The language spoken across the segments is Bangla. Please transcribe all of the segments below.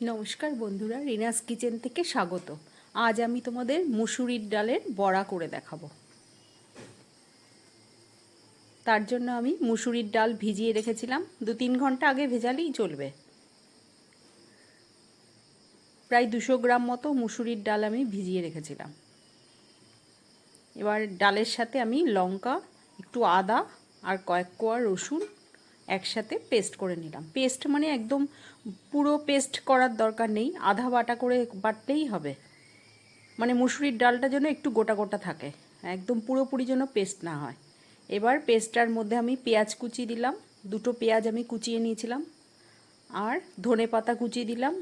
নমস্কার বন্ধুরা, রিনাস কিচেন থেকে স্বাগত। আজ আমি তোমাদের মুসুরির ডালের বড়া করে দেখাবো। তার জন্য আমি মুসুরির ডাল ভিজিয়ে রেখেছিলাম। দু তিন ঘণ্টা আগে ভেজালেই চলবে। প্রায় দুশো গ্রাম মতো মুসুরির ডাল আমি ভিজিয়ে রেখেছিলাম। এবার ডালের সাথে আমি লঙ্কা, একটু আদা আর কয়েক কোয়া রসুন একসাথে পেস্ট করে নিলাম। পেস্ট মানে একদম পুরো পেস্ট করার দরকার নেই, আধা বাটা করে বাটলেই হবে। মানে মুসুরির ডালটা যেন একটু গোটা গোটা থাকে, একদম পুরোপুরি যেন পেস্ট না হয়। এবার পেস্টটার মধ্যে আমি পেঁয়াজ কুচি দিলাম, দুটো পেঁয়াজ আমি কুচিয়ে নিয়েছিলাম, আর ধনে পাতা কুচিয়ে দিলাম,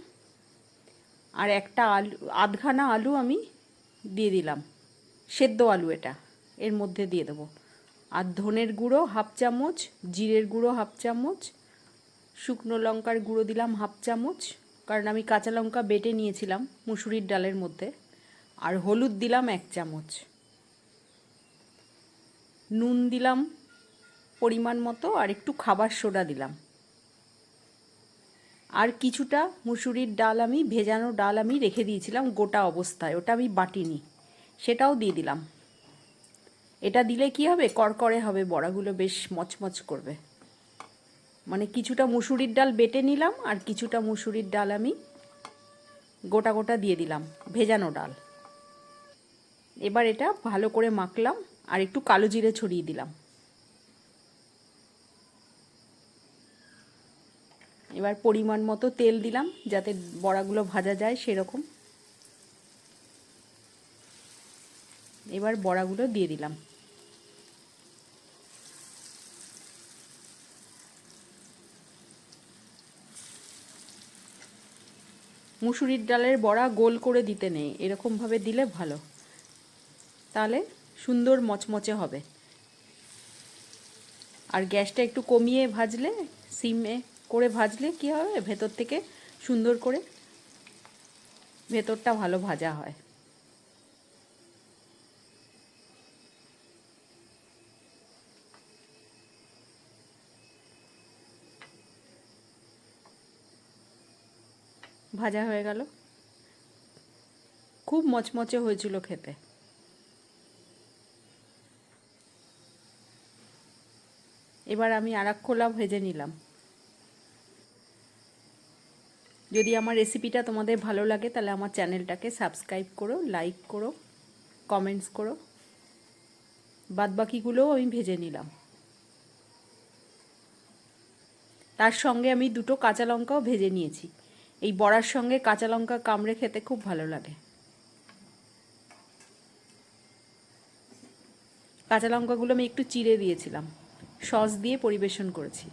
আর একটা আলু, আধখানা আলু আমি দিয়ে দিলাম, সেদ্ধ আলু এটা, এর মধ্যে দিয়ে দেবো। আর ধনের গুঁড়ো হাফ চামচ, জিরের গুঁড়ো হাফ চামচ, শুকনো লঙ্কার গুঁড়ো দিলাম হাফ চামচ, কারণ আমি কাঁচা লঙ্কা বেটে নিয়েছিলাম মুসুরির ডালের মধ্যে, আর হলুদ দিলাম এক চামচ। নুন দিলাম পরিমাণ মতো আর একটু খাবার সোডা দিলাম। আর কিছুটা মুসুরির ডাল আমি, ভেজানো ডাল আমি রেখে দিয়েছিলাম গোটা অবস্থায়, ওটা আমি বাটিনি, সেটাও দিয়ে দিলাম। এটা দিলে কি হবে? করকরে হবে, বড়াগুলো বেশ মচমচ করবে। মানে কিছুটা মুসুরির ডাল বেটে নিলাম আর কিছুটা মুসুরির ডাল আমি গোটা গোটা দিয়ে দিলাম, ভেজানো ডাল। এবার এটা ভালো করে মাখলাম আর একটু কালো জিরে ছড়িয়ে দিলাম। এবার পরিমাণ মতো তেল দিলাম যাতে বড়াগুলো ভাজা যায় সেরকম। এবার বড়াগুলো দিয়ে দিলাম। মুসুরির ডালের বড়া গোল করে দিতে নেই। এরকমভাবে দিলে ভালো। তাহলে সুন্দর মচমচে হবে। আর গ্যাসটা একটু কমিয়ে ভাজলে, সিমে করে ভাজলে কি হবে? ভেতর থেকে সুন্দর করে ভেতরটা ভালো ভাজা হয়। ভাজা হয়ে গেল। খুব মচমচে হয়েছিল খেতে। এবার আমি আর এক খোলা ভেজে নিলাম। যদি আমার রেসিপিটা তোমাদের ভালো লাগে, তাহলে আমার চ্যানেলটাকে সাবস্ক্রাইব করো, লাইক করো, কমেন্টস করো। বাদবাকিগুলোও আমি ভেজে নিলাম। তার সঙ্গে আমি দুটো কাঁচা লঙ্কাও ভেজে নিয়েছি। এই বড়ার সঙ্গে কাঁচা লঙ্কা কামড়ে খেতে খুব ভালো লাগে। কাঁচা লঙ্কাগুলো আমি একটু চিড়ে দিয়েছিলাম। সস দিয়ে পরিবেশন করেছি।